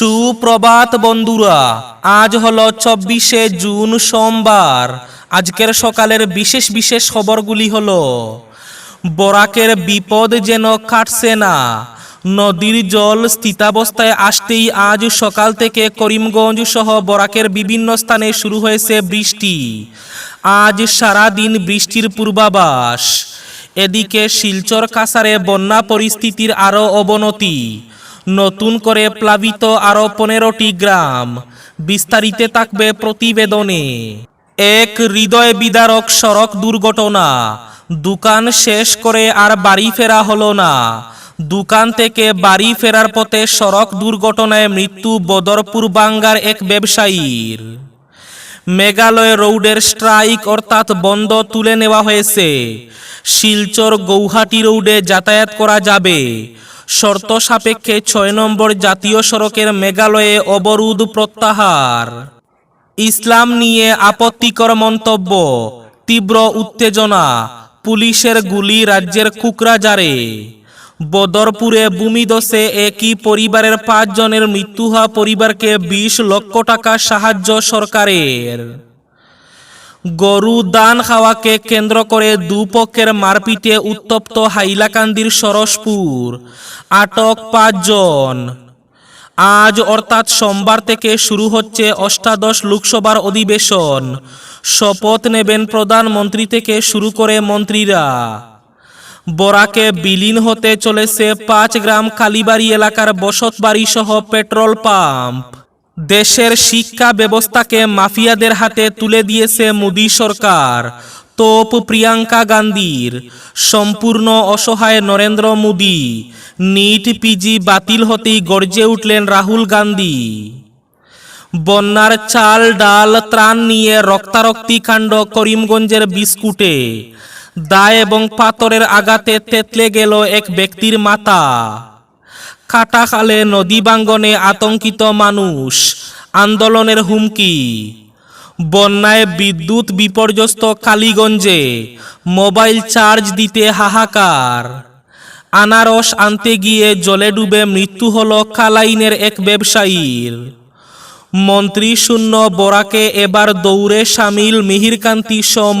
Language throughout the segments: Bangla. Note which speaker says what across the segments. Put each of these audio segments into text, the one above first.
Speaker 1: সুপ্রভাত বন্ধুরা, আজ হলো চব্বিশে জুন সোমবার। আজকের সকালের বিশেষ বিশেষ খবরগুলি হলো, বরাকের বিপদ যেন কাটছে না, নদীর জল স্থিতাবস্থায় আসতেই আজ সকাল থেকে করিমগঞ্জ সহ বরাকের বিভিন্ন স্থানে শুরু হয়েছে বৃষ্টি। আজ সারা দিন বৃষ্টির পূর্বাভাস। এদিকে শিলচর কাসারে বন্যা পরিস্থিতির আরও অবনতি। নতুন করে প্লাবিত আরও পনেরোটি গ্রাম। বিস্তারিতে থাকবে প্রতিবেদনে। এক হৃদয় বিদারক সড়ক দুর্ঘটনা। দোকান শেষ করে আর বাড়ি ফেরা হলো না। দোকান থেকে বাড়ি ফেরার পথে সড়ক দুর্ঘটনায় মৃত্যু বদরপুর বাঙ্গার এক ব্যবসায়ীর। মেঘালয় রোডের স্ট্রাইক অর্থাৎ বন্ধ তুলে নেওয়া হয়েছে। শিলচর গৌহাটি রোডে যাতায়াত করা যাবে। শর্ত সাপেক্ষে ছয় নম্বর জাতীয় সড়কের মেঘালয়ে অবরোধ প্রত্যাহার। ইসলাম নিয়ে আপত্তিকর মন্তব্য, তীব্র উত্তেজনা, পুলিশের গুলি রাজ্যের কুকরাজারে বদরপুরে ভূমিদশে একই পরিবারের পাঁচজনের মৃত্যু হওয়া পরিবারকে বিশ লক্ষ টাকা সাহায্য সরকারের। গরু দান খাওয়াকে কেন্দ্র করে দুপক্ষের মারপিটে উত্তপ্ত হাইলাকান্দির সরসপুর। আটক পাঁচজন। আজ অর্থাৎ সোমবার থেকে শুরু হচ্ছে অষ্টাদশ লোকসভার অধিবেশন। শপথ নেবেন প্রধানমন্ত্রী থেকে শুরু করে মন্ত্রীরা। বরাকে বিলীন হতে চলেছে পাঁচ গ্রাম কালীবাড়ি এলাকার বসতবাড়ি সহ পেট্রোল পাম্প। দেশের শিক্ষা ব্যবস্থাকে মাফিয়াদের হাতে তুলে দিয়েছে মোদী সরকার। তোপ প্রিয়াঙ্কা গান্ধীর। সম্পূর্ণ অসহায় নরেন্দ্র মোদী। নিট পিজি বাতিল হতেই গর্জে উঠলেন রাহুল গান্ধী। বন্যার চাল, ডাল, ত্রাণ নিয়ে রক্তারক্তি কাণ্ড করিমগঞ্জের বিস্কুটে। দায় এবং পাথরের আঘাতে তেতলে গেল এক ব্যক্তির মাথা। কাটাখালে নদী বাঙ্গনে আতঙ্কিত মানুষ। আন্দোলনের হুমকি। বন্যায় বিদ্যুৎ বিপর্যস্ত কালীগঞ্জে মোবাইল চার্জ দিতে হাহাকার। আনারস আনতে গিয়ে জলে ডুবে মৃত্যু হল কালাইনের এক ব্যবসায়ীর। মন্ত্রী শূন্য বরাকে এবার দৌড়ে সামিল মিহিরকান্তি সম।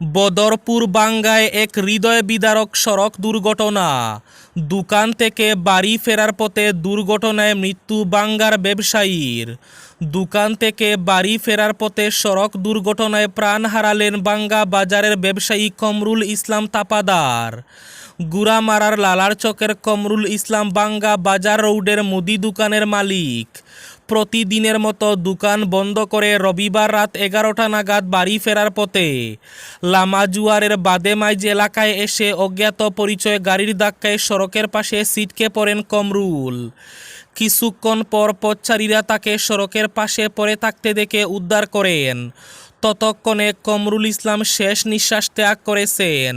Speaker 1: বদরপুর বাঙ্গায় এক হৃদয় বিদারক সড়ক দুর্ঘটনা। দোকান থেকে বাড়ি ফেরার পথে দুর্ঘটনায় মৃত্যু বাঙ্গার ব্যবসায়ীর। দোকান থেকে বাড়ি ফেরার পথে সড়ক দুর্ঘটনায় প্রাণ হারালেন বাঙ্গা বাজারের ব্যবসায়ী কমরুল ইসলাম তাপাদার। গুড়ামারার লালার চকের কমরুল ইসলাম বাঙ্গা বাজার রোডের মুদি দোকানের মালিক। প্রতিদিনের মতো দোকান বন্ধ করে রবিবার রাত এগারোটা নাগাদ বাড়ি ফেরার পথে। লামাজুয়ারের বাদেমাইজ এলাকায় এসে অজ্ঞাত পরিচয় গাড়ির ধাক্কায় সড়কের পাশে সিটকে পড়েন কমরুল। কিছুক্ষণ পর পথচারীরা তাকে সড়কের পাশে পড়ে থাকতে দেখে উদ্ধার করেন। ততক্ষণে কমরুল ইসলাম শেষ নিঃশ্বাস ত্যাগ করেছেন।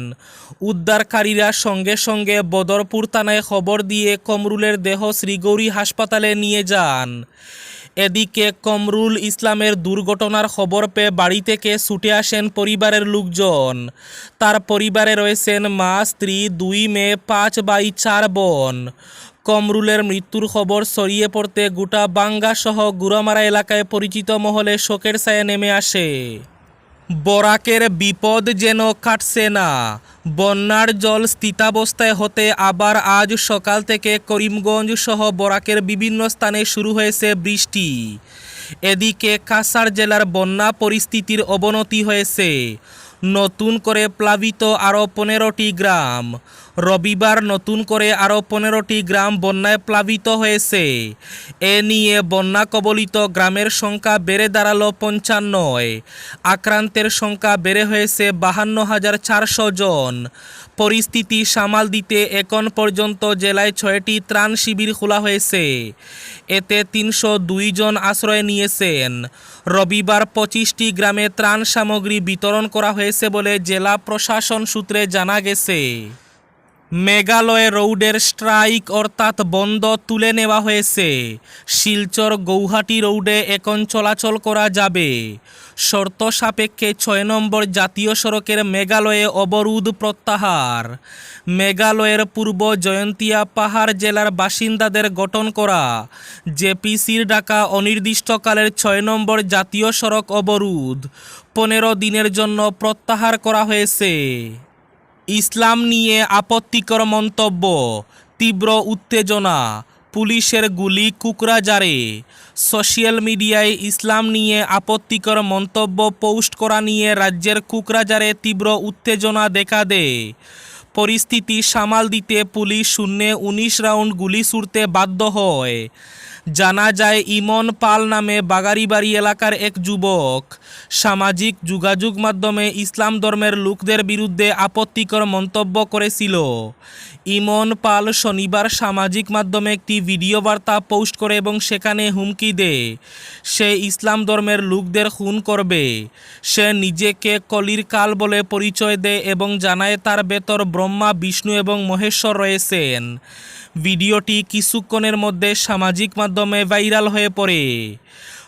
Speaker 1: উদ্ধারকারীরা সঙ্গে সঙ্গে বদরপুর থানায় খবর দিয়ে কমরুলের দেহ শ্রীগৌরী হাসপাতালে নিয়ে যান। এদিকে কমরুল ইসলামের দুর্ঘটনার খবর পেয়ে বাড়ি থেকে ছুটে আসেন পরিবারের লোকজন। তার পরিবারে রয়েছেন মা, স্ত্রী, দুই মেয়ে, পাঁচ বাই চার বোন। কমরুলের মৃত্যুর খবর ছড়িয়ে পড়তে গোটা বাঙ্গা সহ গুড়ামারা এলাকায় পরিচিত মহলে শোকের ছায়া নেমে আসে। বরাকের বিপদ যেন কাটছে না। বন্যার জল স্থিতাবস্থায় হতে আবার আজ সকাল থেকে করিমগঞ্জ সহ বরাকের বিভিন্ন স্থানে শুরু হয়েছে বৃষ্টি। এদিকে কাসার জেলার বন্যা পরিস্থিতির অবনতি হয়েছে। নতুন করে প্লাবিত আরও পনেরোটি গ্রাম। রবিবার নতুন করে আরও পনেরোটি গ্রাম বন্যায় প্লাবিত হয়েছে। এ নিয়ে বন্যা কবলিত গ্রামের সংখ্যা বেড়ে দাঁড়াল পঞ্চান্নয়। আক্রান্তের সংখ্যা বেড়ে হয়েছে বাহান্ন হাজার চারশো জন। পরিস্থিতি সামাল দিতে এখন পর্যন্ত জেলায় ছয়টি ত্রাণ শিবির খোলা হয়েছে। এতে তিনশো দুই জন আশ্রয় নিয়েছেন। রবিবার পঁচিশটি গ্রামে ত্রাণ সামগ্রী বিতরণ করা হয়েছে বলে জেলা প্রশাসন সূত্রে জানা গেছে। মেঘালয়ে রোডের স্ট্রাইক অর্থাৎ বন্ধ তুলে নেওয়া হয়েছে। শিলচর গৌহাটি রোডে এখন চলাচল করা যাবে। শর্ত সাপেক্ষে ছয় নম্বর জাতীয় সড়কের মেঘালয়ে অবরোধ প্রত্যাহার। মেঘালয়ের পূর্ব জয়ন্তিয়া পাহাড় জেলার বাসিন্দাদের গঠন করা। জেপিসির ডাকা অনির্দিষ্টকালের ছয় নম্বর জাতীয় সড়ক অবরোধ। পনেরো দিনের জন্য প্রত্যাহার করা হয়েছে। ইসলাম নিয়ে আপত্তিকর মন্তব্য, তীব্র উত্তেজনা, পুলিশের গুলি কুকরাজারে সোশ্যাল মিডিয়ায় ইসলাম নিয়ে আপত্তিকর মন্তব্য পোস্ট করা নিয়ে রাজ্যের কুকরাজারে তীব্র উত্তেজনা দেখা দেয়। পরিস্থিতি সামাল দিতে পুলিশ শূন্যে উনিশ রাউন্ড গুলি ছুড়তে বাধ্য হয়। জানা যায়, ইমন পাল নামে বাগারিবাড়ি এলাকার এক যুবক সামাজিক যোগাযোগ মাধ্যমে ইসলাম ধর্মের লোকদের বিরুদ্ধে আপত্তিকর মন্তব্য করেছিল। ইমন পাল শনিবার সামাজিক মাধ্যমে একটি ভিডিও বার্তা পোস্ট করে এবং সেখানে হুমকি দেয়, সে ইসলাম ধর্মের লোকদের খুন করবে। সে নিজেকে কলির কাল বলে পরিচয় দেয় এবং জানায় তার ভেতর ব্রহ্মা, বিষ্ণু এবং মহেশ্বর রয়েছেন। ভিডিওটি কিছুক্ষণের মধ্যে সামাজিক মাধ্যমে ভাইরাল হয়ে পড়ে।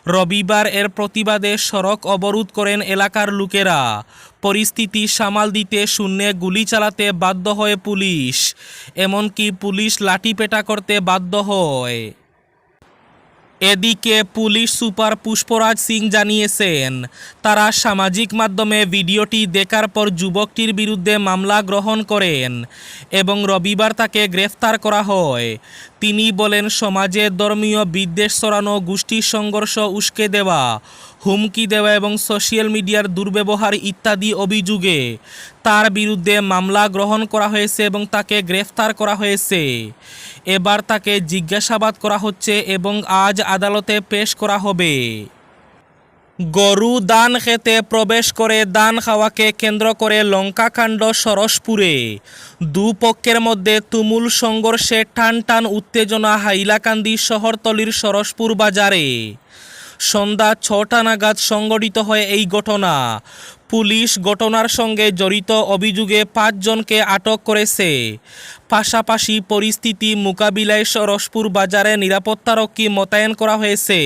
Speaker 1: রবিবার এর প্রতিবাদে সড়ক অবরোধ করেন এলাকার লোকেরা। পরিস্থিতি সামাল দিতে শূন্যে গুলি চালাতে বাধ্য হয় পুলিশ। এমনকি পুলিশ লাঠিপেটা করতে বাধ্য হয়। এদিকে পুলিশ সুপার পুষ্পরাজ সিং জানিয়েছেন, তারা সামাজিক মাধ্যমে ভিডিওটি দেখার পর যুবকটির বিরুদ্ধে মামলা গ্রহণ করেন এবং রবিবার তাকে গ্রেফতার করা হয়। তিনি বলেন, সমাজে ধর্মীয় বিদ্বেষ ছড়ানো, গোষ্ঠীর সংঘর্ষ উস্কে দেওয়া হুমকি দেওয়া এবং সোশ্যাল মিডিয়ার দুর্ব্যবহার ইত্যাদি অভিযোগে তার বিরুদ্ধে মামলা গ্রহণ করা হয়েছে এবং তাকে গ্রেফতার করা হয়েছে। এবার তাকে জিজ্ঞাসাবাদ করা হচ্ছে এবং আজ আদালতে পেশ করা হবে। গরু দান খেতে প্রবেশ করে দান খাওয়াকে কেন্দ্র করে লঙ্কাকাণ্ড সরসপুরে। দুপক্ষের মধ্যে তুমুল সংঘর্ষে টান টান উত্তেজনা হাইলাকান্দি শহরতলির সরসপুর বাজারে। সন্ধ্যা ছটা নাগাদ সংঘটিত হয় এই ঘটনা। পুলিশ ঘটনার সঙ্গে জড়িত অভিযোগে পাঁচজনকে আটক করেছে। পাশাপাশি পরিস্থিতি মোকাবিলায় সরসপুর বাজারে নিরাপত্তারক্ষী মোতায়েন করা হয়েছে।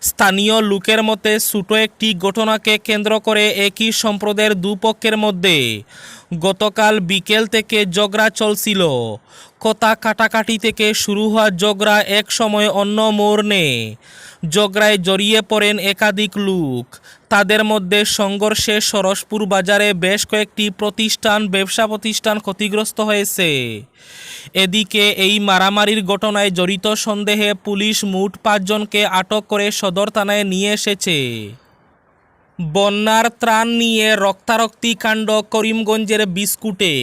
Speaker 1: স্থানীয় লোকের মতে ছোটো একটি ঘটনাকে কেন্দ্র করে একই সম্প্রদায়ের দুপক্ষের মধ্যে গতকাল বিকেল থেকে ঝগড়া চলছিল। কথা কাটাকাটি থেকে শুরু হওয়া ঝগড়া এক সময় অন্য মোড় নেয় ঝগড়ায় জড়িয়ে পড়েন একাধিক লোক। তাদের মধ্যে সংঘর্ষে সরসপুর বাজারে বেশ কয়েকটি প্রতিষ্ঠান, ব্যবসা প্রতিষ্ঠান ক্ষতিগ্রস্ত হয়েছে। এদিকে এই মারামারির ঘটনায় জড়িত সন্দেহে পুলিশ মোট পাঁচজনকে আটক করে সদর থানায় নিয়ে এসেছে। বন্যার ত্রাণ নিয়ে রক্তারক্তি কাণ্ড করিমগঞ্জের বিস্কুটে।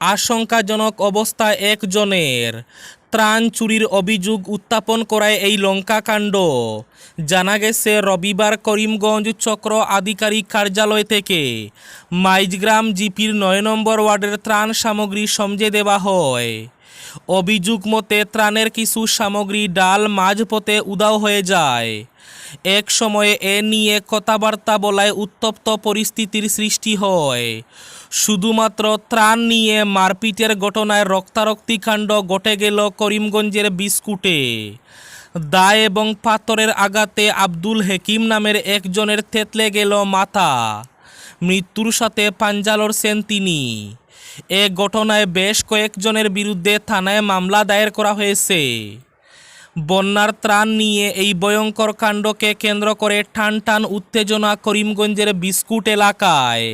Speaker 1: আশঙ্কাজনক অবস্থা একজনের। ত্রাণ চুরির অভিযোগ উত্থাপন করায় এই লঙ্কাকাণ্ড জানা গেছে, রবিবার করিমগঞ্জ চক্র আধিকারিক কার্যালয় থেকে মাইজগ্রাম জিপির নয় নম্বর ওয়ার্ডের ত্রাণ সামগ্রী সমঝে দেওয়া হয়। অভিযোগ মতে ত্রাণের কিছু সামগ্রী ডাল মাঝপথে উদাও হয়ে যায়। এক সময়ে এ নিয়ে কথাবার্তা বলায় উত্তপ্ত পরিস্থিতির সৃষ্টি হয়। শুধুমাত্র ত্রাণ নিয়ে মারপিটের ঘটনায় রক্তারক্তি কাণ্ড ঘটে গেল করিমগঞ্জের বিস্কুটে। দা এবং পাথরের আঘাতে আব্দুল হেকিম নামের একজনের থেতলে গেল মাথা। মৃত্যুর সাথে পাঞ্জা লড়ছেন তিনি। এ ঘটনায় বেশ কয়েকজনের বিরুদ্ধে থানায় মামলা দায়ের করা হয়েছে। বন্যার ত্রাণ নিয়ে এই ভয়ঙ্কর কাণ্ডকে কেন্দ্র করে টান টান উত্তেজনা করিমগঞ্জের বিস্কুট এলাকায়।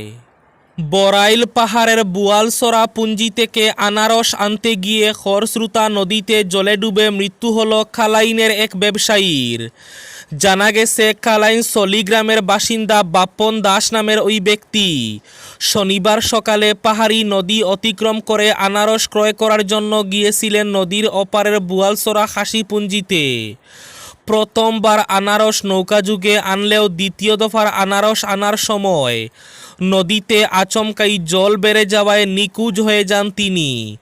Speaker 1: বরাইল পাহাড়ের বুয়ালসরা পুঞ্জি থেকে আনারস আনতে গিয়ে খরস্রোতা নদীতে জলে ডুবে মৃত্যু হল খালাইনের এক ব্যবসায়ীর। জানা গেছে, কালাইন সলি গ্রামের বাসিন্দা বাপন দাস নামের ওই ব্যক্তি। শনিবার সকালে পাহাড়ি নদী অতিক্রম করে আনারস ক্রয় করার জন্য গিয়েছিলেন নদীর অপারের বুয়ালসরা হাসিপুঞ্জিতে প্রথমবার আনারস নৌকা যুগে আনলেও দ্বিতীয় দফার আনারস আনার সময় নদীতে আচমকাই জল বেড়ে যাওয়ায় নিকুজ হয়ে যান তিনি।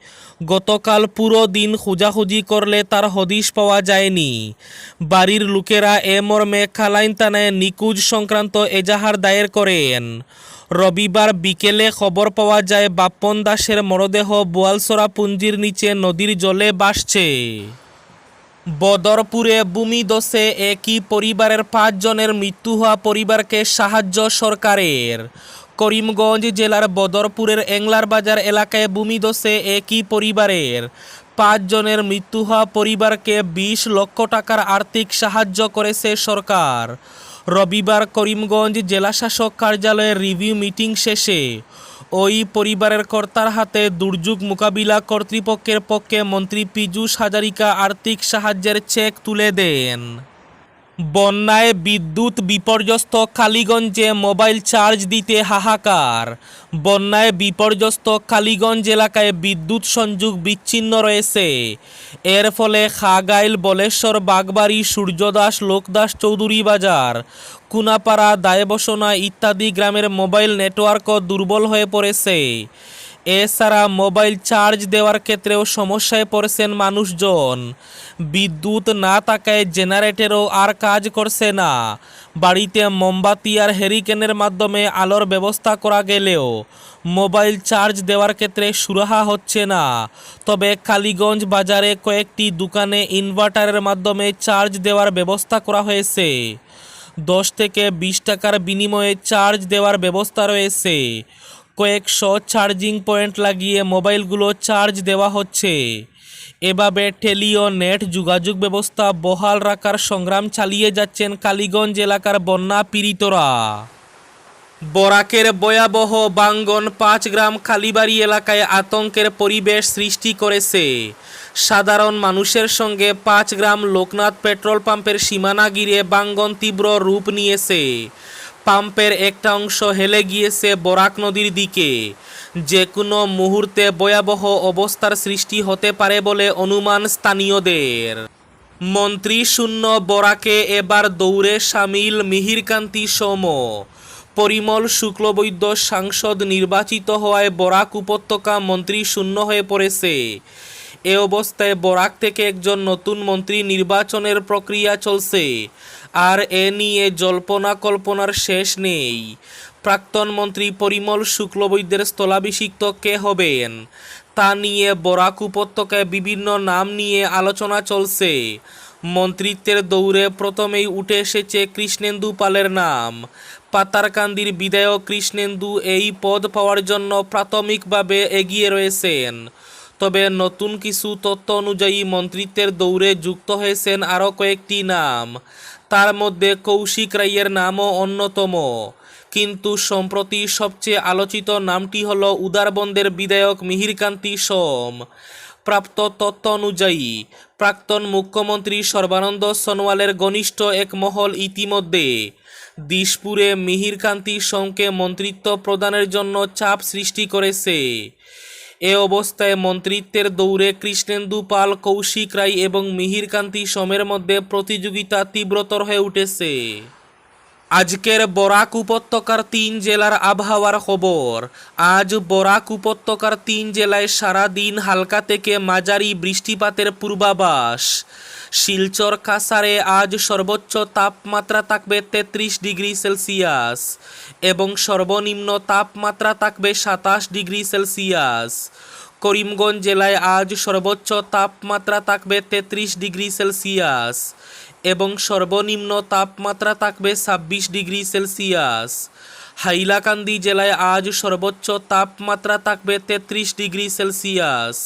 Speaker 1: গতকাল পুরো দিন খোঁজাখুঁজি করলে তার হদিশ পাওয়া যায়নি। বাড়ির লোকেরা এ মর্মে খালাইন থানায় নিকুজ সংক্রান্ত এজাহার দায়ের করেন। রবিবার বিকেলে খবর পাওয়া যায় বাপ্পন দাসের মরদেহ বোয়ালসরা পুঞ্জির নিচে নদীর জলে বাসছে বদরপুরে ভূমিদশে একই পরিবারের পাঁচজনের মৃত্যু হওয়া পরিবারকে সাহায্য সরকারের। করিমগঞ্জ জেলার বদরপুরের এংলার বাজার এলাকায় ভূমিধসে একই পরিবারের। পাঁচজনের মৃত্যু হওয়া পরিবারকে বিশ লক্ষ টাকার আর্থিক সাহায্য করেছে সরকার। রবিবার করিমগঞ্জ জেলাশাসক কার্যালয়ের রিভিউ মিটিং শেষে ওই পরিবারের কর্তার হাতে দুর্যোগ মোকাবিলা কর্তৃপক্ষের পক্ষে মন্ত্রী পীযূষ হাজারিকা আর্থিক সাহায্যের চেক তুলে দেন। বন্যায় বিদ্যুৎ বিপর্যস্ত কালীগঞ্জে মোবাইল চার্জ দিতে হাহাকার। বন্যায় বিপর্যস্ত কালীগঞ্জ এলাকায় বিদ্যুৎ সংযোগ বিচ্ছিন্ন রয়েছে। এর ফলে খাগাইল, বলেশ্বর, বাগবাড়ি, সূর্যদাস, লোকদাস, চৌধুরী বাজার, কুনাপাড়া, দায়বসনা ইত্যাদি গ্রামের মোবাইল নেটওয়ার্কও দুর্বল হয়ে পড়েছে। এছাড়া মোবাইল চার্জ দেওয়ার ক্ষেত্রেও সমস্যায় পড়েছেন মানুষজন। বিদ্যুৎ না থাকায় জেনারেটরও আর কাজ করছে না। বাড়িতে মোমবাতি আর হেরিকেনের মাধ্যমে আলোর ব্যবস্থা করা গেলেও মোবাইল চার্জ দেওয়ার ক্ষেত্রে সুরাহা হচ্ছে না। তবে কালীগঞ্জ বাজারে কয়েকটি দোকানে ইনভার্টারের মাধ্যমে চার্জ দেওয়ার ব্যবস্থা করা হয়েছে। দশ থেকে বিশ টাকার বিনিময়ে চার্জ দেওয়ার ব্যবস্থা রয়েছে। কয়েকশো চার্জিং পয়েন্ট লাগিয়ে মোবাইলগুলো চার্জ দেওয়া হচ্ছে। এভাবে টেলি ও নেট যোগাযোগ ব্যবস্থা বহাল রাখার সংগ্রাম চালিয়ে যাচ্ছেন কালীগঞ্জ এলাকার বন্যা পীড়িতরা। বরাকের ভয়াবহ বাঙ্গন পাঁচ গ্রাম কালীবাড়ি এলাকায় আতঙ্কের পরিবেশ সৃষ্টি করেছে। সাধারণ মানুষের সঙ্গে পাঁচ গ্রাম লোকনাথ পেট্রোল পাম্পের সীমানা ঘিরে বাঙ্গন তীব্র রূপ নিয়েছে। পাম্পের একটা অংশ হেলে গিয়েছে বরাক নদীর দিকে। যে কোনো মুহূর্তে ভয়াবহ অবস্থার সৃষ্টি হতে পারে বলে অনুমান স্থানীয়দের। মন্ত্রী শূন্য বরাকে এবার দৌড়ে সামিল মিহিরকান্তি সোম। পরিমল শুক্লবৈদ্য সাংসদ নির্বাচিত হওয়ায় বরাক উপত্যকা মন্ত্রী শূন্য হয়ে পড়েছে। এ অবস্থায় বরাক থেকে একজন নতুন মন্ত্রী নির্বাচনের প্রক্রিয়া চলছে। আর এ নিয়ে জল্পনা কল্পনার শেষ নেই। প্রাক্তন মন্ত্রী পরিমল শুক্লবৈদ্যের স্থলাভিষিক্ত কে হবেন? তা নিয়ে বরাক উপত্যকায় বিভিন্ন নাম নিয়ে আলোচনা চলছে। মন্ত্রিত্বের দৌড়ে প্রথমেই উঠে এসেছে কৃষ্ণেন্দু পালের নাম। পাতারকান্দির বিধায়ক কৃষ্ণেন্দু এই পদ পাওয়ার জন্য প্রাথমিকভাবে এগিয়ে রয়েছেন। তবে নতুন কিছু তথ্য অনুযায়ী মন্ত্রিত্বের দৌড়ে যুক্ত হয়েছেন আরও কয়েকটি নাম। তার মধ্যে কৌশিক রাইয়ের নামও অন্যতম। কিন্তু সম্প্রতি সবচেয়ে আলোচিত নামটি হল উদারবন্দের বিধায়ক মিহিরকান্তি সোম। প্রাপ্ত তথ্য অনুযায়ী, প্রাক্তন মুখ্যমন্ত্রী সর্বানন্দ সোনোয়ালের ঘনিষ্ঠ এক মহল ইতিমধ্যে দিশপুরে মিহিরকান্তি সোমকে মন্ত্রিত্ব প্রদানের জন্য চাপ সৃষ্টি করেছে। এ অবস্থায় মন্ত্রিত্বের দৌড়ে কৃষ্ণেন্দু পাল, কৌশিক রায় এবং মিহিরকান্তি সমের মধ্যে প্রতিযোগিতা তীব্রতর হয়ে উঠেছে। আজকের বরাক উপত্যকার তিন জেলার আবহাওয়ার খবর। আজ বরাক উপত্যকার তিন জেলায় সারা দিন হালকা থেকে মাঝারি বৃষ্টিপাতের পূর্বাভাস। শিলচর কাসারে আজ সর্বোচ্চ তাপমাত্রা থাকবে তেত্রিশ ডিগ্রি সেলসিয়াস এবং সর্বনিম্ন তাপমাত্রা থাকবে সাতাশ ডিগ্রি সেলসিয়াস। করিমগঞ্জ জেলায় আজ সর্বোচ্চ তাপমাত্রা থাকবে তেত্রিশ ডিগ্রি সেলসিয়াস এবং সর্বনিম্ন তাপমাত্রা থাকবে ছাব্বিশ ডিগ্রি সেলসিয়াস। হাইলাকান্দি জেলায় আজ সর্বোচ্চ তাপমাত্রা থাকবে তেত্রিশ ডিগ্রি সেলসিয়াস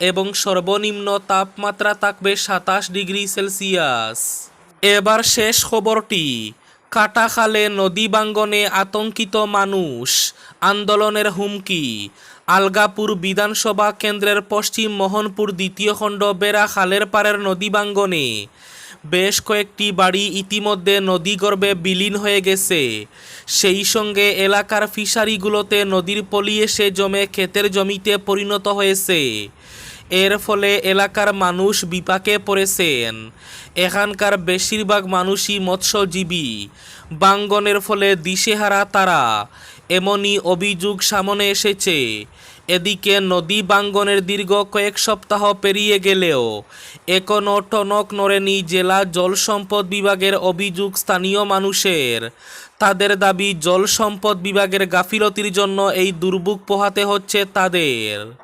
Speaker 1: এবং সর্বনিম্ন তাপমাত্রা থাকবে সাতাশ ডিগ্রি সেলসিয়াস। এবার শেষ খবরটি। কাটাখালে নদী বাঙ্গনে আতঙ্কিত মানুষ। আন্দোলনের হুমকি। আলগাপুর বিধানসভা কেন্দ্রের পশ্চিম মোহনপুর দ্বিতীয় খণ্ড বেড়া খালের পাড়ের নদী বাঙ্গনে। বেশ কয়েকটি বাড়ি ইতিমধ্যে নদীগর্ভে বিলীন হয়ে গেছে। সেই সঙ্গে এলাকার ফিশারিগুলোতে নদীর পলি এসে জমে ক্ষেতের জমিতে পরিণত হয়েছে। এর ফলে এলাকার মানুষ বিপাকে পড়েছেন। এখানকার বেশিরভাগ মানুষই মৎস্যজীবী। বাঙ্গনের ফলে দিশেহারা তারা। এমনই অভিযোগ সামনে এসেছে। এদিকে নদী বাঙ্গনের দীর্ঘ কয়েক সপ্তাহ পেরিয়ে গেলেও এখনও টনক নড়েনি জেলা জল সম্পদ বিভাগের অভিযোগ স্থানীয় মানুষের। তাদের দাবি জল সম্পদ বিভাগের গাফিলতির জন্য এই দুর্ভোগ পোহাতে হচ্ছে তাদের।